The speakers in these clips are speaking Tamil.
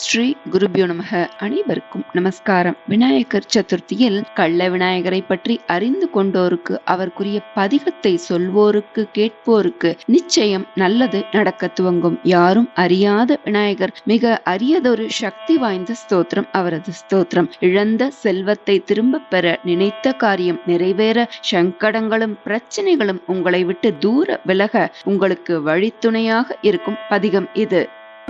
ஸ்ரீ குருபியோ நமக. அனைவருக்கும் நமஸ்காரம். விநாயகர் சதுர்த்தியில் கள்ள விநாயகரை பற்றி அறிந்து கொண்டோருக்கு அவருக்குரிய பதிகத்தை சொல்வோருக்கு கேட்போருக்கு நிச்சயம் நல்லது நடக்க துவங்கும். யாரும் அறியாத விநாயகர் மிக அரியதொரு சக்தி வாய்ந்த ஸ்தோத்திரம் அவரது ஸ்தோத்திரம். இழந்த செல்வத்தை திரும்ப பெற நினைத்த காரியம் நிறைவேற சங்கடங்களும் பிரச்சனைகளும் உங்களை விட்டு தூர விலக உங்களுக்கு வழித்துணையாக இருக்கும் பதிகம் இது.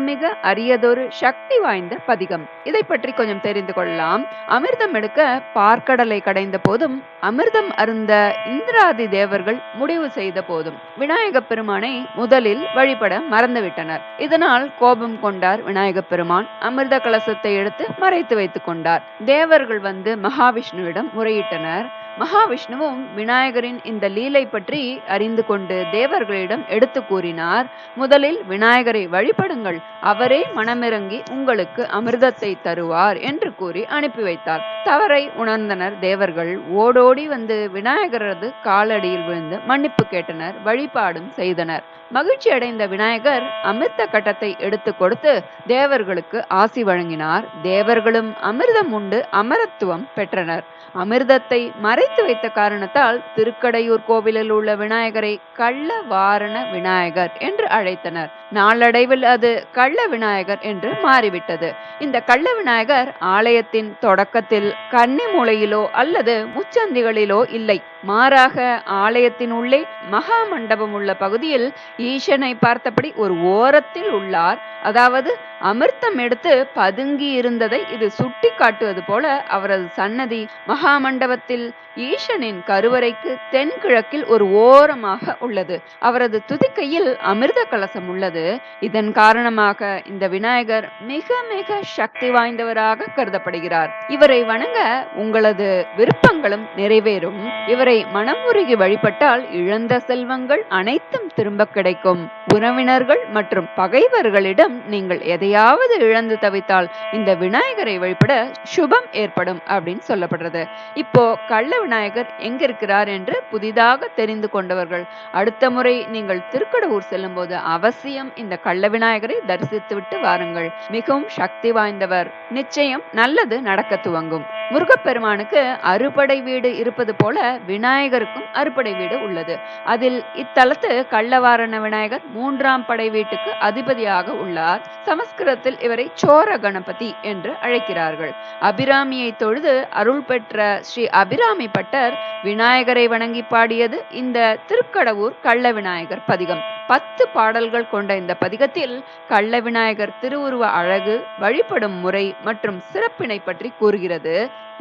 மிக அரியதொரு சக்தி வாய்ந்த பதிகம். இதை பற்றி கொஞ்சம் தெரிந்து கொள்ளலாம். அமிர்தம் எடுக்க பார்க்கடலை கடைந்த போதும் அமிர்தம் அருந்த இந்திராதி தேவர்கள் முடிவு செய்த போதும் விநாயக பெருமானை முதலில் வழிபட மறந்துவிட்டனர். இதனால் கோபம் கொண்டார் விநாயக பெருமான். அமிர்த கலசத்தை எடுத்து மறைத்து வைத்துக் கொண்டார். தேவர்கள் வந்து மகாவிஷ்ணுவிடம் முறையிட்டனர். மகாவிஷ்ணுவும் விநாயகரின் இந்த லீலை பற்றி அறிந்து கொண்டு தேவர்களிடம் எடுத்து கூறினார். முதலில் விநாயகரை வழிபடுங்கள். அவரே மனமிறங்கி உங்களுக்கு அமிர்தத்தை தருவார் என்று கூறி அனுப்பி வைத்தார். தவறை உணர்ந்தனர் தேவர்கள். ஓடோடி வந்து விநாயகரது காலடியில் விழுந்து மன்னிப்பு கேட்டனர் வழிபாடும் செய்தனர். மகிழ்ச்சி அடைந்த விநாயகர் அமிர்த கட்டத்தை எடுத்து கொடுத்து தேவர்களுக்கு ஆசி வழங்கினார். தேவர்களும் அமிர்தம் உண்டு அமரத்துவம் பெற்றனர். அமிர்தத்தை மறைத்து வைத்த காரணத்தால் திருக்கடையூர் கோவிலில் உள்ள விநாயகரை கள்ள வாரண விநாயகர் என்று அழைத்தனர். நாளடைவில் அது கள்ள விநாயகர் என்று மாறிவிட்டது. இந்த கள்ள விநாயகர் ஆலயத்தின் தொடக்கத்தில் கன்னி மூலையிலோ அல்லது முச்சந்திகளிலோ இல்லை. மாறாக ஆலயத்தின் உள்ளே மகா மண்டபம் உள்ள பகுதியில் ஈசனை பார்த்தபடி ஒரு ஓரத்தில் உள்ளார். அதாவது அமிர்தம் எடுத்து பதுங்கி இருந்ததை இது சுட்டி காட்டுவது போல அவரது சன்னதி மகா மண்டபத்தில் ஈசனின் கருவறைக்கு தென்கிழக்கில் ஒரு ஓரமாக உள்ளது. அவரது துதிக்கையில் அமிர்த கலசம் உள்ளது. இதன் காரணமாக இந்த விநாயகர் மிக மிக சக்தி வாய்ந்தவராக கருதப்படுகிறார். இவரை வணங்க உங்களது விருப்பங்களும் நிறைவேறும். இவரை அவரை மனம் உருகி வழிபட்டால் இழந்த செல்வங்கள் அனைத்தும் திரும்ப கிடைக்கும். உறவினர்கள் மற்றும் பகைவர்களிடம் நீங்கள் எதையாவது இழந்து தவித்தால் இந்த விநாயகரை வழிபட சுபம் ஏற்படும் அப்படின்னு சொல்லப்படுறது. இப்போ கள்ள விநாயகர் எங்க இருக்கிறார் என்று புதிதாக தெரிந்து கொண்டவர்கள் அடுத்த முறை நீங்கள் திருக்கடவுர் செல்லும் போது அவசியம் இந்த கள்ள விநாயகரை தரிசித்து விட்டு வாருங்கள். மிகவும் சக்தி வாய்ந்தவர். நிச்சயம் நல்லது நடக்க துவங்கும். முருகப்பெருமானுக்கு அறுபடை வீடு இருப்பது போல விநாயகருக்கும் அறுபடை வீடு உள்ளது. அதில் இத்தலத்து கள்ளவாரண விநாயகர் மூன்றாம் படை வீட்டுக்கு அதிபதியாக உள்ளார். சமஸ்கிருதத்தில் இவரை சோர கணபதி என்று அழைக்கிறார்கள். அபிராமியை தொழுது அருள் பெற்ற ஸ்ரீ அபிராமி பட்டர் விநாயகரை வணங்கி பாடியது இந்த திருக்கடவுர் கள்ள விநாயகர் பதிகம். பத்து பாடல்கள் கொண்ட இந்த பதிகத்தில் கள்ள விநாயகர் திருவுருவ அழகு வழிபடும் முறை மற்றும் சிறப்பினை பற்றி கூறுகிறது.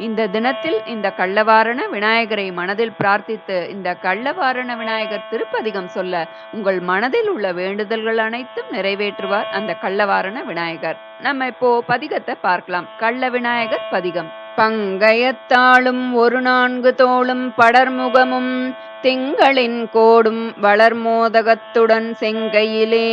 இந்த தினத்தில் இந்த கள்ளவாரண விநாயகரை மனதில் பிரார்த்தித்து இந்த கள்ளவாரண விநாயகர் திருப்பதிகம் சொல்ல உங்கள் மனதில் உள்ள வேண்டுதல்கள் அனைத்தும் நிறைவேற்றுவார் அந்த கள்ளவாரண விநாயகர். நம்ம இப்போ பதிகத்தை பார்க்கலாம். கள்ள விநாயகர் பதிகம். பங்கயத்தாளும் ஒரு நான்கு தோளும் படர்முகமும் திங்களின் கோடும் வளர்மோதகத்துடன் செங்கையிலே.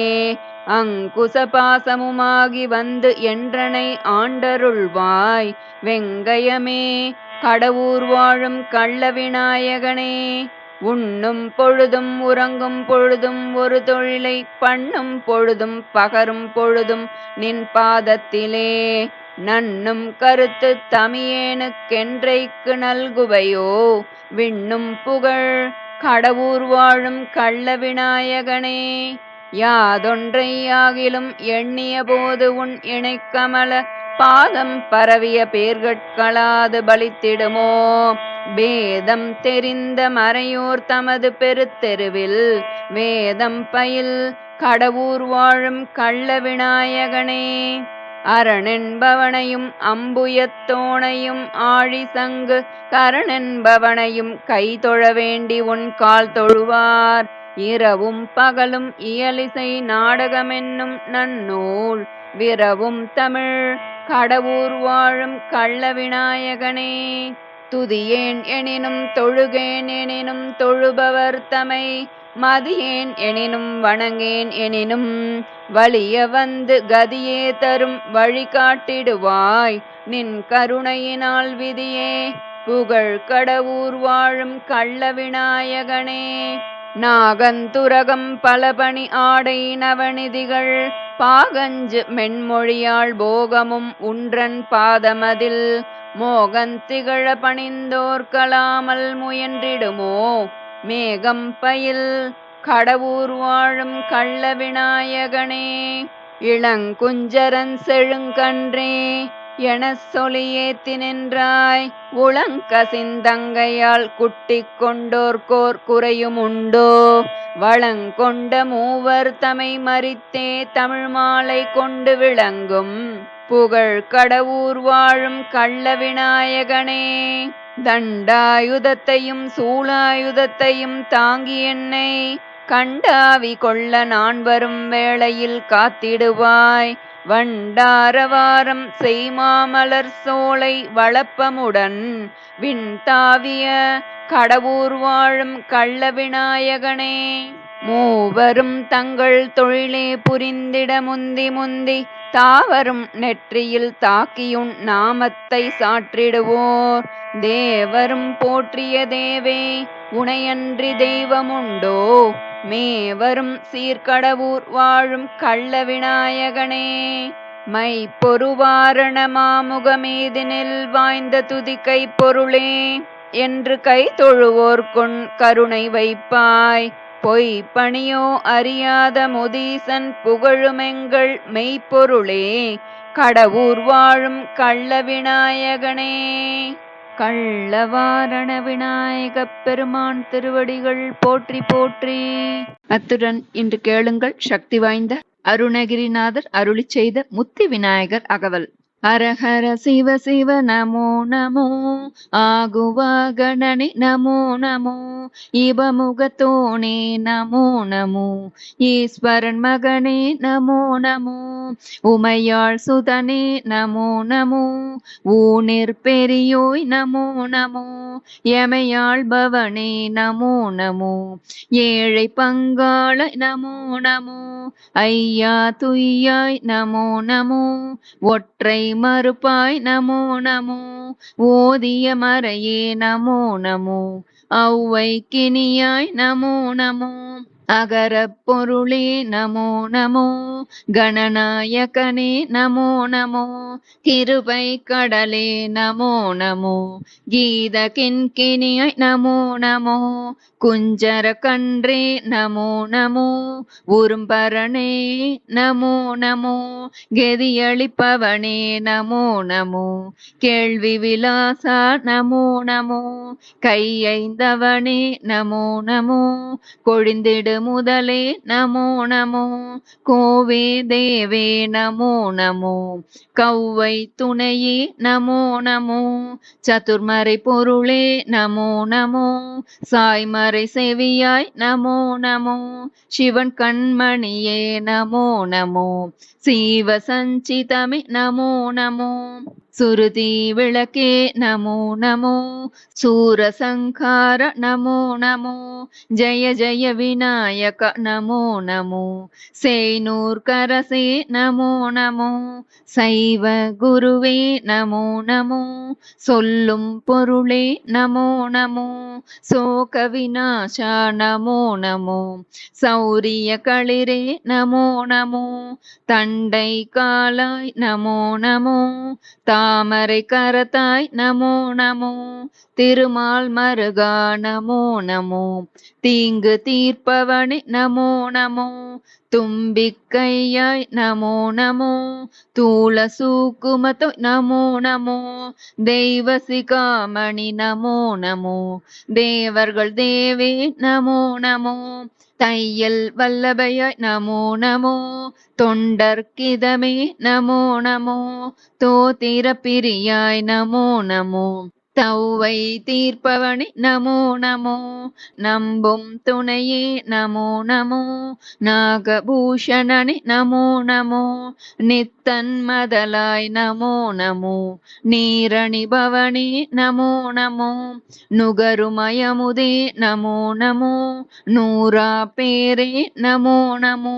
அங்குசபாசமுமாகி வந்து என்றனை ஆண்டருள்வாய். வெங்கயமே கடவுர் வாழும் கள்ள விநாயகனே உண்ணும் பொழுதும் உறங்கும் பொழுதும் ஒரு தொழிலை பண்ணும் பொழுதும் பகரும் பொழுதும் நின் பாதத்திலே. நன்னும் கருத்து தமியேனுக்கென்றைக்கு நல்குவையோ? விண்ணும் புகழ் கடவுர் வாழும் கள்ள விநாயகனே. யாதொன்றையாகிலும் எண்ணிய போது உன் இணைக்கமல பாதம் பரவிய பேர்கட்களாது பலித்திடுமோ? வேதம் தெரிந்த மறையோர் தமது பெருத்தெருவில் வேதம் பயில் கடவுர் வாழும் கள்ள விநாயகனே. அரணென்பவனையும் அம்புயத்தோனையும் ஆழி சங்கு கரணென்பவனையும் கை தொழ வேண்டி உன் கால் தொழுவார். இரவும் பகலும் இயலிசை நாடகமென்னும் நன்னூல். விரவும் தமிழ் கடவுர் வாழும் கள்ள விநாயகனே. துதியேன் எனினும் தொழுகேன் எனினும் தொழுபவர் தமை மதியேன் எனினும் வணங்கேன் எனினும் வலிய வந்து கதியே தரும் வழிகாட்டிடுவாய். நின் கருணையினால் விதியே புகழ் கடவுர் வாழும் கள்ள விநாயகனே. நாகந்துரகம் பலபணி ஆடை நவநிதிகள் பாகஞ்சு மென்மொழியாள் போகமும் உன்றன் பாதமதில். மோகந்திகழ பணிந்தோர்களாமல் முயன்றிடுமோ மேகம் பயில் கடவுர் வாழும் கள்ள விநாயகனே இளங்குஞ்சரன் செழுங்கன்றே என சொல்லியேத்தி நின்றாய் உளங்கசிந்தங்கையால் குட்டிக் கொண்டோர்கோர் குறையுமுண்டோ வளங்கொண்ட மூவர் தமை மறித்தே தமிழ் மாலை கொண்டு விளங்கும் புகழ் கடவுர் வாழும் கள்ள விநாயகனே தண்டாயுதத்தையும் சூளாயுதத்தையும் தாங்கி என்னை கண்டாவி கொள்ள நான் வரும் வேளையில் காத்திடுவாய். வண்டாரவாரம் செய்மாமலர் சோலை வளப்பமுடன் விண்தாவிய கடவுர் வாழும் கள்ள விநாயகனே. மூவரும் தங்கள் தொழிலே புரிந்திட முந்தி முந்தி தாவரும் நெற்றியில் தாக்கியுண் நாமத்தை சாற்றிடுவோர். தேவரும் போற்றிய தேவே உனையன்றி தெய்வமுண்டோ? மேவரும் சீர்கடவூர் வாழும் கள்ள விநாயகனே மை பொறுவாரண மாமுகமீதினில் வாய்ந்த துதிக்கை பொருளே என்று கை தொழுவோர்கொண் கருணை வைப்பாய். பொய் பணியோ அறியாத முதீசன் புகழுமெங்கள் மெய்ப்பொருளே கடவுர் வாழும் கள்ள விநாயகனே. கள்ளவாரண விநாயகப் பெருமான் திருவடிகள் போற்றி போற்றி. அத்துடன் இன்று கேளுங்கள் சக்தி வாய்ந்த அருணகிரிநாதர் அருளி செய்த முத்தி விநாயகர் அகவல். ஹரஹர சிவ சிவ நமோ நமோ. ஆகுவ கணனி நமோ நமோ. இவமுகத்தோனே நமோ நமோ. ஈஸ்வரன் மகனே நமோ நமோ. உமையாள் சுதனே நமோ நமோ. ஊனிற் பெரியோய் நமோ நமோ. எமையாள் பவனே நமோ நமோ. ஏழை பங்காள நமோ நமோ. ஐயா துய்யாய் நமோ நமோ. ஒற்றை மறுப்பாய் நமோ நமோ. ஓதிய மறையே நமோ நமோ. ஔவை கினியாய் நமோ நமோ. அகரப் பொருளே நமோ நமோ கணநாயகனே நமோ நமோ கிருபை கடலே நமோ நமோ கீத கிண்கிணியாய் நமோ நமோ குஞ்சர கன்றே நமோ நமோ உரும்பரணே நமோ நமோ கெதியளிப்பவனே நமோ நமோ கேள்வி விலாசா நமோ நமோ கையைந்தவனே நமோ நமோ கொழிந்திடு முதலே நமோ நமோ. கோவே தேவே நமோ நமோ. கௌவை துணையே நமோ நமோ. சதுர்மறை பொருளே நமோ நமோ. சாய்மறை செவியாய் நமோ நமோ. சிவன் கண்மணியே நமோ நமோ. சீவ சஞ்சிதமே நமோ நமோ. சுருதி விளக்கே நமோ நமோ சூரசங்கார நமோ நமோ ஜய ஜய விநாயக நமோ நமோ சேனூர் கரசே நமோ நமோ சைவ குருவே நமோ நமோ சொல்லும் பொருளே நமோ நமோ சோக விநாசா நமோ நமோ சௌரிய களிரே நமோ நமோ தண்டை காலாய் நமோ நமோ தா தாமரை கரத்தாய் நமோ நமோ திருமால் மருகா நமோ நமோ தீங்கு தீர்ப்பவனே நமோ நமோ தும்பிக்கையாய் நமோ நமோ தூள சூக்குமத்தோ நமோ நமோ தெய்வ சிகாமணி நமோ நமோ தேவர்கள் தேவே நமோ நமோ தையல் வல்லபயாய் நமோ நமோ தொண்டர்க்கிதமே நமோ நமோ தோத்திர பிரியாய் நமோ நமோ. தௌவை தீர்ப்பவனே நமோ நமோ நம்பும் துணையே நமோ நமோ நாகபூஷணனே நமோ நமோ நித்தன் மதலாய் நமோ நமோ நீரணிபவனே நமோ நமோ நுகருமயமுதே நமோ நமோ நூறா பேரே நமோ நமோ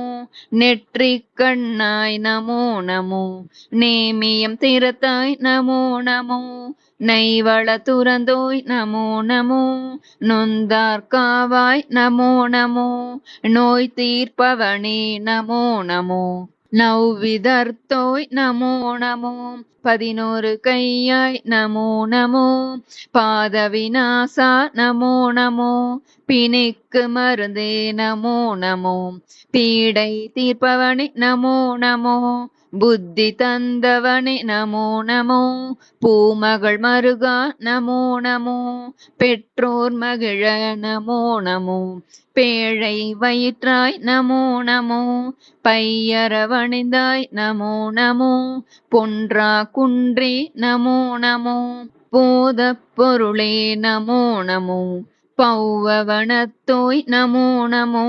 நெற்றிக் கண்ணாய் நமோ நமோ நேமியம் திறத்தாய் நமோ நமோ நைவள துறந்தோய் நமோ நமோ நொந்தார் காவாய் நமோ நமோ நோய் தீர்ப்பவனே நமோ நமோ. நவ்விதர்த்தோய் நமோ நமோ பதினோரு கையாய் நமோ நமோ பாதவிநாசா நமோ நமோ பிணிக்கு மருந்தே நமோ நமோ பீடை தீர்ப்பவனே நமோ நமோ புத்தி தந்தவனே நமோ நமோ. பூமகள் மருகா நமோ நமோ. பெற்றோர் மகிழ நமோ நமோ. பேழை வயிற்றாய் நமோ நமோ. பையரவணிந்தாய் நமோ நமோ. பொன்றா குன்றே நமோ நமோ. போத பொருளே நமோ நமோ. பௌவவனத்தோய் நமோ நமோ.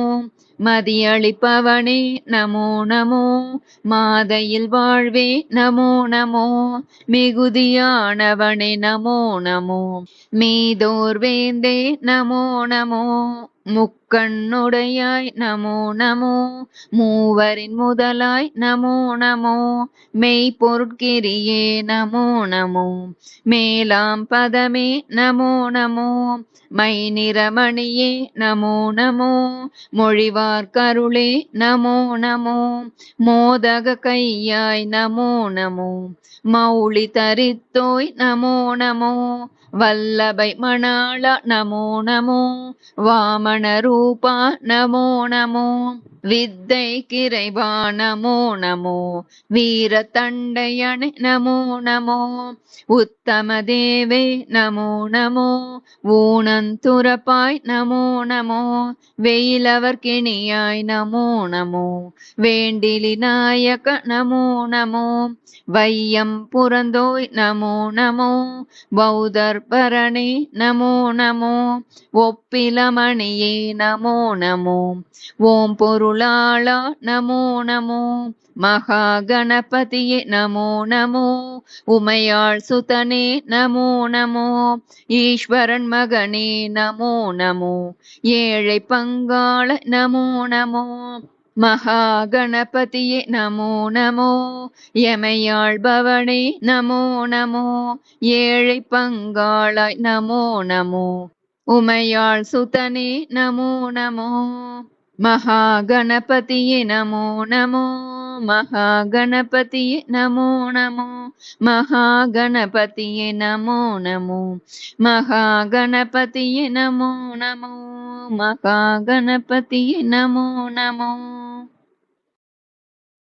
மதியளிப்பவனே நமோ நமோ. மாதையில் வாழ்வே நமோ நமோ. மிகுதியானவனே நமோ நமோ. மீதோர் வேந்தே நமோ நமோ. முக்கண்ணுடையாய் நமோ நமோ மூவரின் முதலாய் நமோ நமோ மெய்ப்பொருட்கிரியே நமோ நமோ மேலாம் பதமே நமோ நமோ மை நிறமணியே நமோ நமோ மொழிவார் கருளே நமோ நமோ மோதக கையாய் நமோ நமோ மௌளி தரித்தோய் நமோ நமோ வல்லபை மணாள நமோ நமோ. வாமன ரூபா நமோ நமோ. வித்தை கிரைவா நமோ நமோ வீர தண்டையணை நமோ நமோ உத்தம தேவே நமோ நமோ ஊனந்துரப்பாய் நமோ நமோ வெயிலவர் கிணியாய் நமோ நமோ வேண்டிலி நாயக நமோ நமோ வையம் புறந்தோய் நமோ நமோ பௌதர்பரணே நமோ நமோ ஒப்பிலமணியே நமோ நமோ ஓம் பொருள் பொருளாளா நமோ நமோ. மகா கணபதியே நமோ நமோ. உமையாள் சுதனே நமோ நமோ. ஈஸ்வரன் மகனே நமோ நமோ. ஏழை பங்காள நமோ நமோ. மகா கணபதியே நமோ நமோ. எமையாள் பவனே நமோ நமோ. ஏழை பங்காளாய் நமோ நமோ. உமையாள் சுதனே நமோ நமோ. மகா கணபதியே நமோ நமோ மகா கணபதியே நமோ நமோ மகா கணபதியே நமோ நமோ மகா கணபதியே நமோ